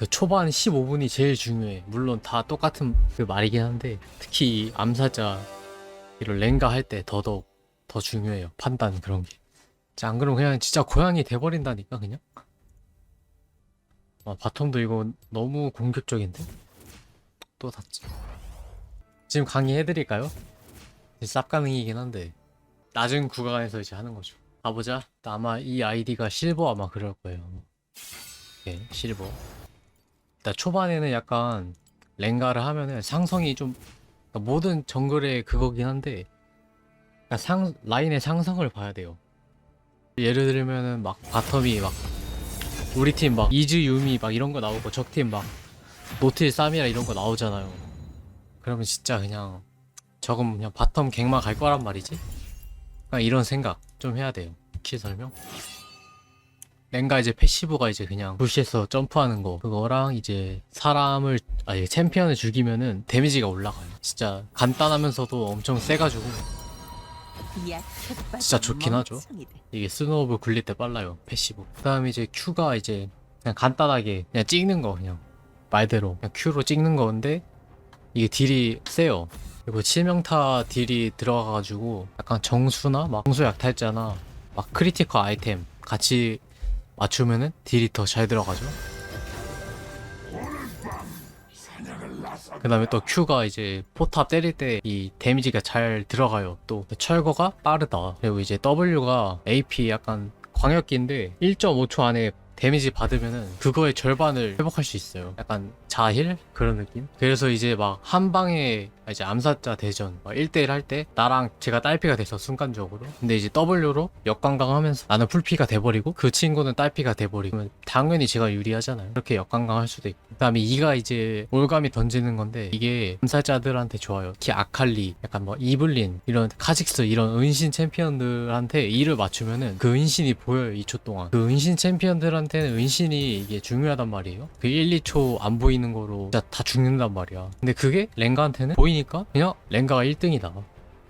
그 초반 15분이 제일 중요해. 물론 다 똑같은 그 말이긴 한데 특히 이 암살자 이런 랭가 할 때 더더욱 더 중요해요. 판단 그런 게. 진짜 안 그러면 그냥 진짜 고양이 돼버린다니까 그냥. 아, 바텀도 이거 너무 공격적인데? 또 닿지. 지금 강의해드릴까요? 쌉 가능이긴 한데 낮은 구간에서 이제 하는 거죠. 가보자. 아마 이 아이디가 실버 아마 그럴 거예요. 네, 실버. 일단 초반에는 약간 랭가를 하면은 상성이 좀 그러니까 모든 정글의 그거긴 한데 그러니까 상 라인의 상성을 봐야 돼요. 예를 들면은 막 바텀이 막 우리 팀 막 이즈 유미 막 이런 거 나오고 적 팀 막 노틸 쌈이라 이런 거 나오잖아요. 그러면 진짜 그냥 저건 그냥 바텀 갱만 갈 거란 말이지. 그냥 이런 생각 좀 해야 돼요. 키 설명. 랭가 이제 패시브가 이제 그냥 부시에서 점프하는 거 그거랑 이제 사람을 아니 챔피언을 죽이면은 데미지가 올라가요. 진짜 간단하면서도 엄청 세가지고 진짜 좋긴 하죠. 이게 스노우볼 굴릴 때 빨라요 패시브. 그 다음에 이제 Q가 이제 그냥 간단하게 그냥 찍는 거 그냥 말대로 그냥 Q로 찍는 건데 이게 딜이 세요. 그리고 치명타 딜이 들어가가지고 약간 정수나 막 정수 약탈자나 막 크리티컬 아이템 같이 맞추면은 딜이 더 잘 들어가죠. 그 다음에 또 Q가 이제 포탑 때릴 때 이 데미지가 잘 들어가요. 또 철거가 빠르다. 그리고 이제 W가 AP 약간 광역기인데 1.5초 안에 데미지 받으면은 그거의 절반을 회복할 수 있어요. 약간 자힐 그런 느낌. 그래서 이제 막 한 방에 이제 암살자 대전 막 1대1 할 때 나랑 제가 딸피가 돼서 순간적으로. 근데 이제 W로 역관광하면서 나는 풀피가 돼버리고 그 친구는 딸피가 돼버리고 당연히 제가 유리하잖아요. 그렇게 역관광할 수도 있고. 그 다음에 이가 이제 올감이 던지는 건데 이게 암살자들한테 좋아요. 특히 아칼리 약간 뭐 이블린 이런 카직스 이런 은신 챔피언들한테 이를 맞추면은 그 은신이 보여요 2초 동안. 그 은신 챔피언들한테는 은신이 이게 중요하단 말이에요. 그 1, 2초 안 보이는 거로 진짜 다 죽는단 말이야. 근데 그게 랭가한테는 보이니 까 그냥 랭가가 1등이다.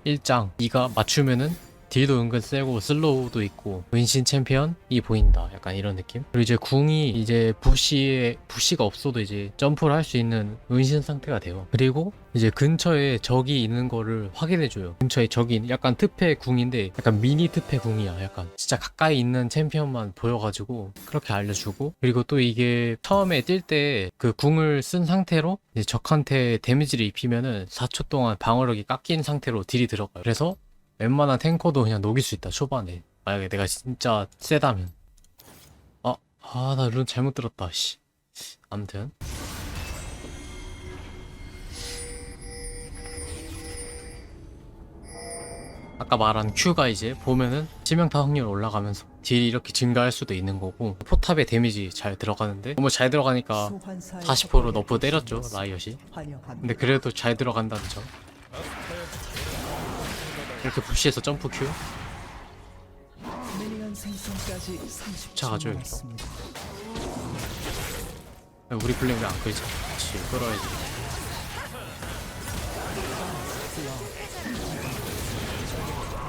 1장. 2가 맞추면은 딜도 은근 세고 슬로우도 있고 은신 챔피언이 보인다. 약간 이런 느낌? 그리고 이제 궁이 이제 부시에 부시가 없어도 이제 점프를 할 수 있는 은신 상태가 돼요. 그리고 이제 근처에 적이 있는 거를 확인해줘요. 근처에 적이 약간 특패 궁인데 약간 미니 특패 궁이야. 약간 진짜 가까이 있는 챔피언만 보여가지고 그렇게 알려주고. 그리고 또 이게 처음에 뛸 때 그 궁을 쓴 상태로 이제 적한테 데미지를 입히면은 4초 동안 방어력이 깎인 상태로 딜이 들어가요. 그래서 웬만한 탱커도 그냥 녹일 수 있다 초반에. 만약에 내가 진짜 세다면. 아, 아, 나 룬 잘못 들었다, 씨. 암튼. 아까 말한 Q가 이제 보면은 치명타 확률 올라가면서 딜이 이렇게 증가할 수도 있는 거고 포탑에 데미지 잘 들어가는데. 너무 잘 들어가니까 40%로 너프 때렸죠 라이엇이. 근데 그래도 잘 들어간다는 점 이렇게 부시에서 점프 Q 쫓아가죠, 여기서. 우리 플레이 왜안 끌지? 그렇지 끌어야지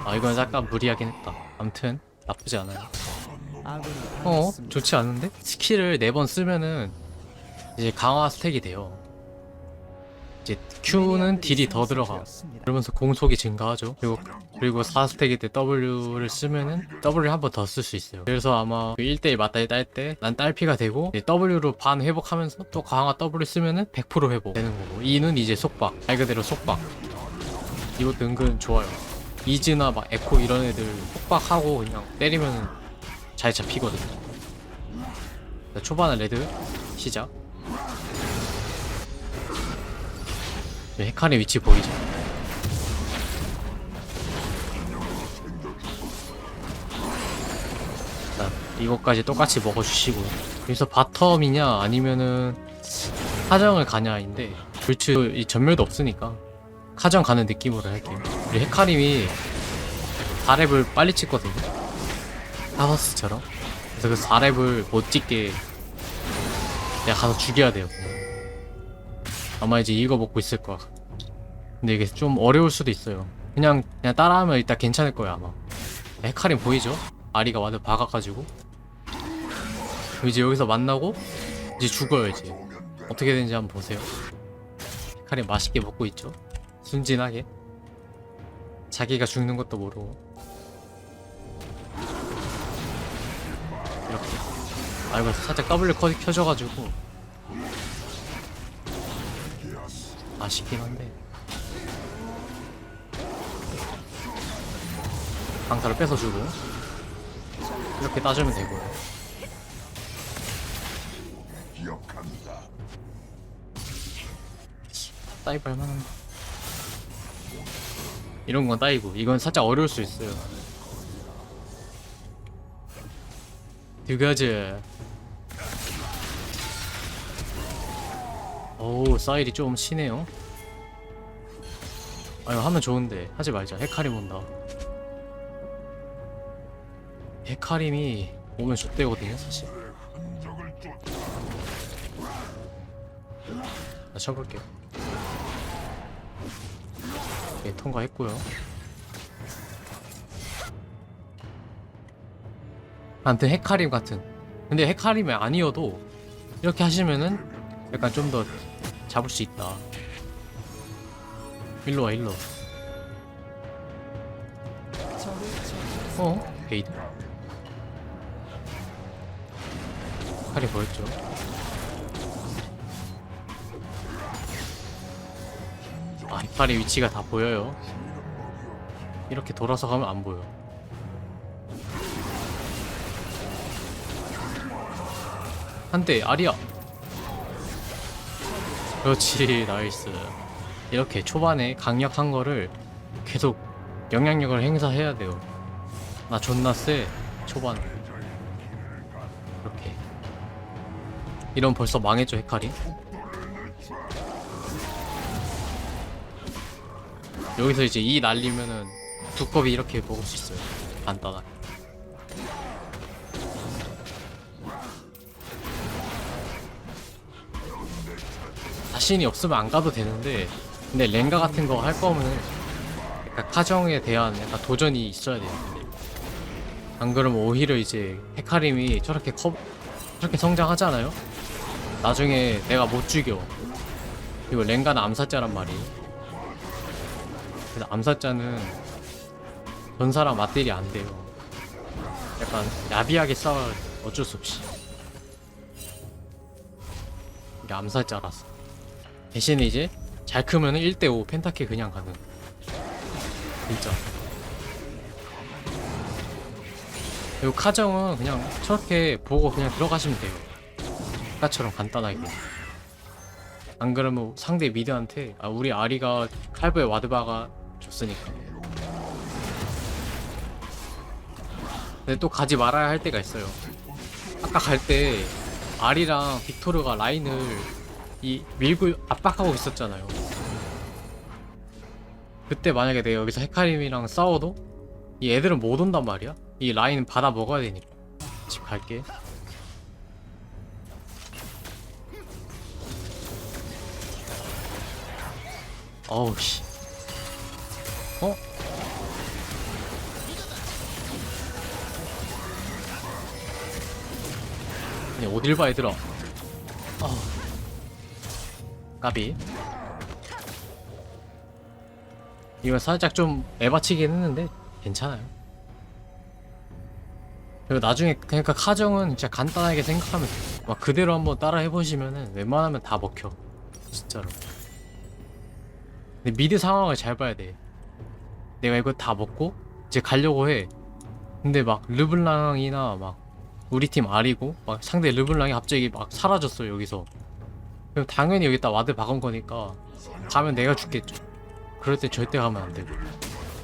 아 이건 약간 무리하긴 했다 암튼 나쁘지 않아요 어? 좋지 않은데? 스킬을 4번 쓰면은 이제 강화 스택이 돼요 이제 Q는 딜이 더 들어가. 그러면서 공속이 증가하죠. 그리고 그리고 4스택일 때 W를 쓰면은 W를 한 번 더 쓸 수 있어요. 그래서 아마 그 1대1 맞다이 딸 때 난 딸피가 되고 W로 반 회복하면서 또 강화 W 쓰면은 100% 회복 되는 거고. E는 이제 속박. 말 그대로 속박. 이것도 은근 좋아요. 이즈나 막 에코 이런 애들 속박하고 그냥 때리면은 잘 잡히거든요. 자, 초반에 레드 시작 이제 헤카리 위치 보이죠? 자, 이것까지 똑같이 먹어주시고. 여기서 바텀이냐 아니면은 하정을 가냐인데 불츠 이 전멸도 없으니까 카정 가는 느낌으로 할게요. 우리 헤카림이 4렙을 빨리 찍거든요. 하버스처럼. 그래서 그 4렙을 못 찍게 내가 가서 죽여야 돼요 그냥. 아마 이제 이거 먹고 있을 거야. 근데 이게 좀 어려울 수도 있어요. 그냥 그냥 따라하면 일단 괜찮을 거야 아마. 헤카림 보이죠? 아리가 와드 박아가지고. 이제 여기서 만나고 이제 죽어요 이제. 어떻게 되는지 한번 보세요. 카리 맛있게 먹고 있죠? 순진하게. 자기가 죽는 것도 모르고. 이렇게. 아 이거 살짝 W 켜져가지고 아쉽긴 한데. 강타를 뺏어주고 이렇게 따주면 되고요. 따이브 할만한데 이런 건 따이고 이건 살짝 어려울 수 있어요. 두 가 즈오 사일이 좀 치네요. 아유 하면 좋은데. 하지 말자. 헤카림 온다. 헤카림이 오면 좋대거든요 사실. 나 쳐볼게요 예, 통과했고요. 아무튼 헤카림 같은. 근데 헤카림이 아니어도 이렇게 하시면은 약간 좀더 잡을 수 있다. 일로와 일로. 어? 베이드 칼이 보였죠? 아 이파리 위치가 다 보여요. 이렇게 돌아서 가면 안 보여. 한대 아리야 그렇지 나이스. 이렇게 초반에 강력한 거를 계속 영향력을 행사해야 돼요. 나 존나 세 초반에 이렇게. 이런 벌써 망했죠 헤카리? 여기서 이제 이 날리면은 두꺼비 이렇게 먹을 수 있어요. 간단하게 자신이 없으면 안 가도 되는데 근데 랭가 같은 거 할 거면은 약간 카정에 대한 약간 도전이 있어야 되는데. 안 그러면 오히려 이제 헤카림이 저렇게 커 저렇게 성장하잖아요? 나중에 내가 못 죽여. 그리고 랭가는 암살자란 말이에요 그래서 암살자는 전사랑 맞들이 안 돼요. 약간 야비하게 싸워 어쩔 수 없이. 이게 암살자라서 대신에 이제 잘 크면은 1대5 펜타킬 그냥 가능. 진짜 그리고 카정은 그냥 저렇게 보고 그냥 들어가시면 돼요. 아까처럼 간단하게. 안 그러면 상대 미드한테 아 우리 아리가 칼부에 와드바가 줬으니까. 근데 또 가지 말아야 할 때가 있어요. 아까 갈 때 아리랑 빅토르가 라인을 이 밀고 압박하고 있었잖아요. 그때 만약에 내가 여기서 헤카림이랑 싸워도 이 애들은 못 온단 말이야. 이 라인은 받아 먹어야 되니까. 집 갈게. 어우 씨. 어? 아니 어딜 봐 얘들아. 아. 까비. 이거 살짝 좀 에바치긴 했는데 괜찮아요. 그리고 나중에 그러니까 카정은 진짜 간단하게 생각하면 돼. 막 그대로 한번 따라 해보시면은 웬만하면 다 먹혀. 진짜로. 근데 미드 상황을 잘 봐야 돼. 내가 이거 다 먹고 이제 가려고 해. 근데 막 르블랑이나 막 우리 팀 아리고 막 상대 르블랑이 갑자기 막 사라졌어 여기서 그럼 당연히 여기다 와드 박은 거니까 가면 내가 죽겠죠. 그럴 때 절대 가면 안 되고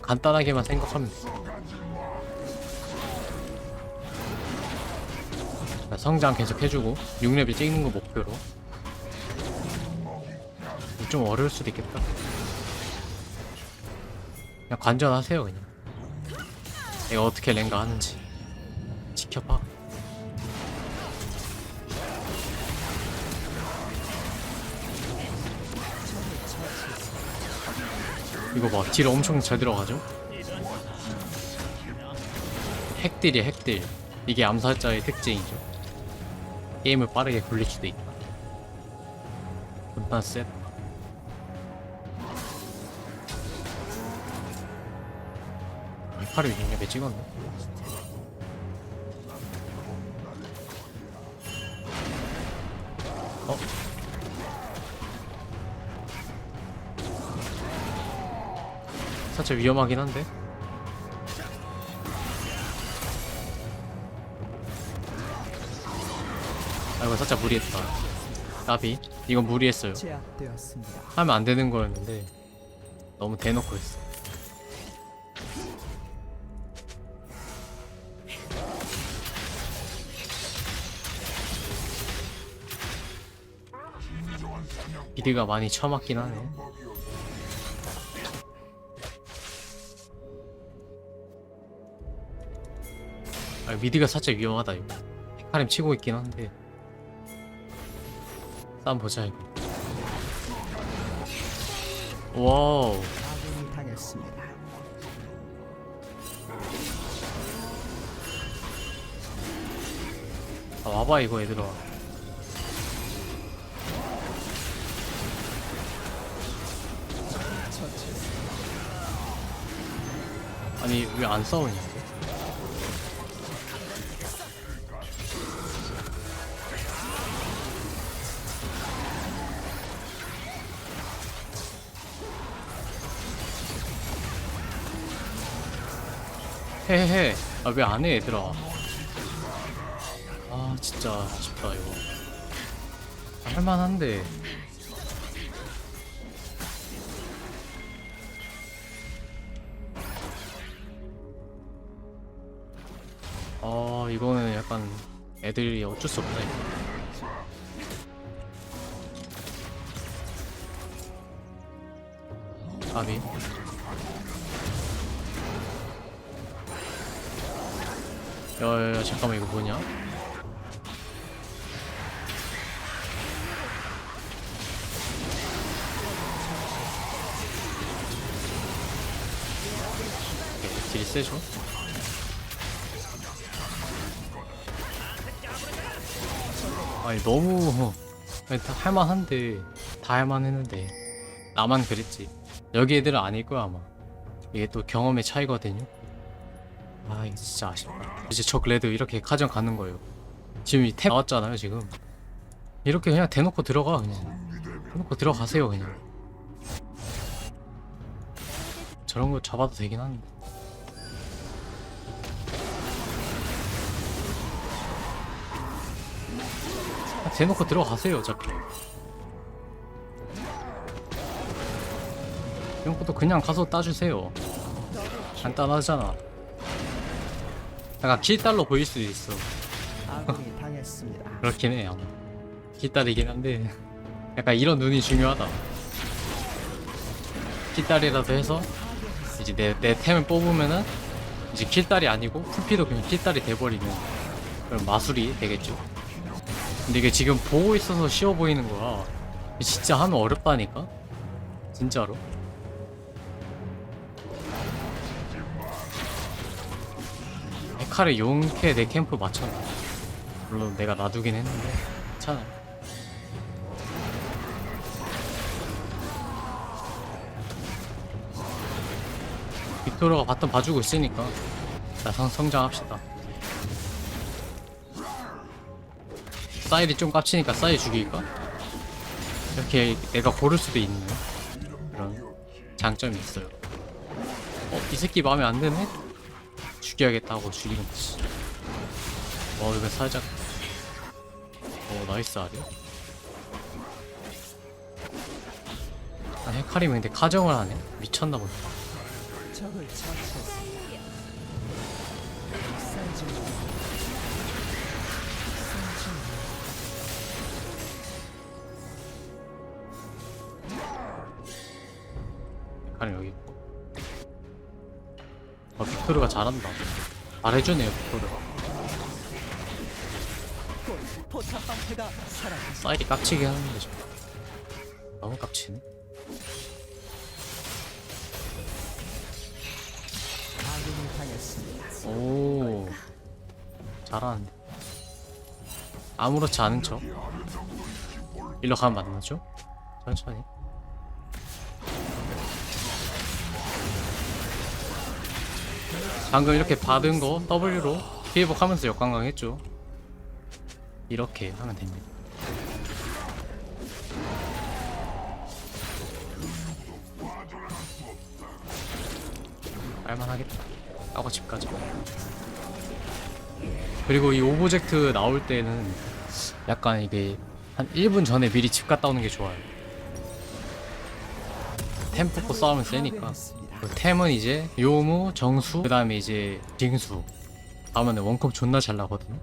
간단하게만 생각하면 돼. 자, 성장 계속 해주고 6레벨 찍는 거 목표로 좀 어려울 수도 있겠다. 그냥 관전하세요 그냥. 내가 어떻게 랭가 하는지 지켜봐. 이거 봐, 딜 엄청 잘 들어가죠? 핵딜이야, 핵딜. 이게 암살자의 특징이죠. 게임을 빠르게 굴릴 수도 있다. 분탄 셋 팔을 왜 찍었네 살짝 위험하긴 한데. 아이고 살짝 무리했다. 나비. 이건 무리했어요. 하면 안 되는 거였는데 너무 대놓고 했어. 비드가 많이 처맞긴 하네 미드가 살짝 위험하다 이거. 헤카림 치고 있긴 한데. 싸움 보자 이거. 와우. 아, 와봐 이거 얘들아. 아니 왜 안 싸우냐 해해 아 왜 안 해 얘들아? 아 진짜 아쉽다 이거. 아, 할만한데. 아 이거는 약간 애들이 어쩔 수 이거 아미 야야야 잠깐만 이거 뭐냐? 오케이, 딜이 세죠? 아니 너무 아니, 다 할만한데 다 할만했는데 나만 그랬지. 여기 애들은 아닐 거야 아마. 이게 또 경험의 차이거든요 아 이거 진짜 아쉽다. 이제 저 레드 이렇게 가정 가는 거예요. 지금 이탭 나왔잖아요 지금. 이렇게 그냥 대놓고 들어가 그냥. 대놓고 들어가세요 그냥. 저런 거 잡아도 되긴 한데 아, 대놓고 들어가세요 어차피. 이런 것도 그냥 가서 따주세요. 간단하잖아 약간 킬달로 보일 수도 있어. 아군이 당했습니다. 그렇긴 해 아마 킬달이긴 한데 약간 이런 눈이 중요하다. 킬달이라도 해서 이제 내, 내 템을 뽑으면은 이제 킬달이 아니고 풀피도 그냥 킬달이 돼버리는 그런 마술이 되겠죠. 근데 이게 지금 보고 있어서 쉬워 보이는 거야. 진짜 하면 어렵다니까? 진짜로 헤카를 용케 내 캠프 맞춰 물론 내가 놔두긴 했는데 괜찮아 빅토르가 바텀 봐주고 있으니까 자 성, 성장합시다 사일이 좀 깝치니까 사일 죽일까? 이렇게 내가 고를 수도 있는 그런 장점이 있어요 어? 이 새끼 마음에 안 드네? 죽여야겠다고 죽이는 거지. 어 이거 살짝. 오 나이스 아리. 아 헤카림이 근데 카정을 하네? 미쳤나 보다 적을 처치했습니다. 빅토르가 잘한다 잘해주네요 빅토르가 사라졌습니다. 사이리 깝치게 하는데 좀 너무 당했습니다. 오 잘하는데 아무렇지 않은 척 일로 가면 만나죠? 천천히 방금 이렇게 받은 거 W로 피해복하면서 역관광 했죠. 이렇게 하면 됩니다. 할만하겠다. 하고 집 가자 그리고 이 오브젝트 나올 때는 약간 이게 한 1분 전에 미리 집 갔다 오는 게 좋아요. 템 뽑고 싸우면 세니까 템은 이제 요무, 정수, 그 다음에 이제 징수 다음에는 원컵 존나 잘 나거든요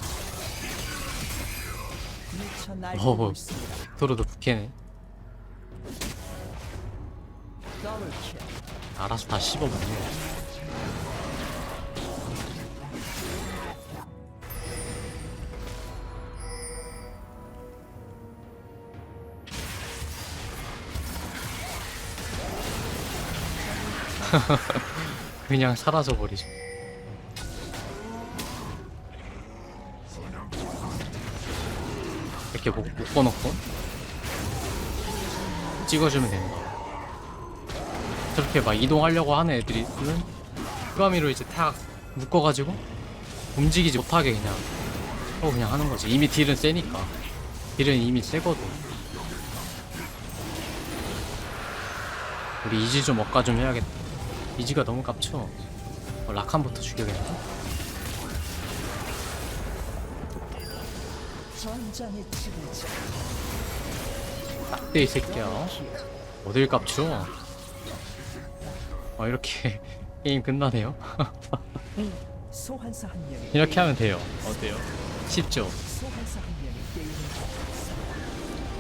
미쳐 어허. 도로도 부캐네. 알아서 다 씹어먹네 그냥 사라져 버리죠 이렇게 묶, 묶어놓고 찍어주면 됩니다 저렇게 막 이동하려고 하는 애들이 는 후가미로 이제 탁 묶어가지고 움직이지 못하게 그냥 하고 그냥 하는 거지. 이미 딜은 세니까. 딜은 이미 세거든. 우리 이지 좀 억가 좀 해야겠다 이지가 너무 깝쳐 어, 라칸부터 죽여야겠다. 딱대 이 새끼야 어딜 깝쳐 아 이렇게 게임 끝나네요 이렇게 하면 돼요 어때요? 쉽죠?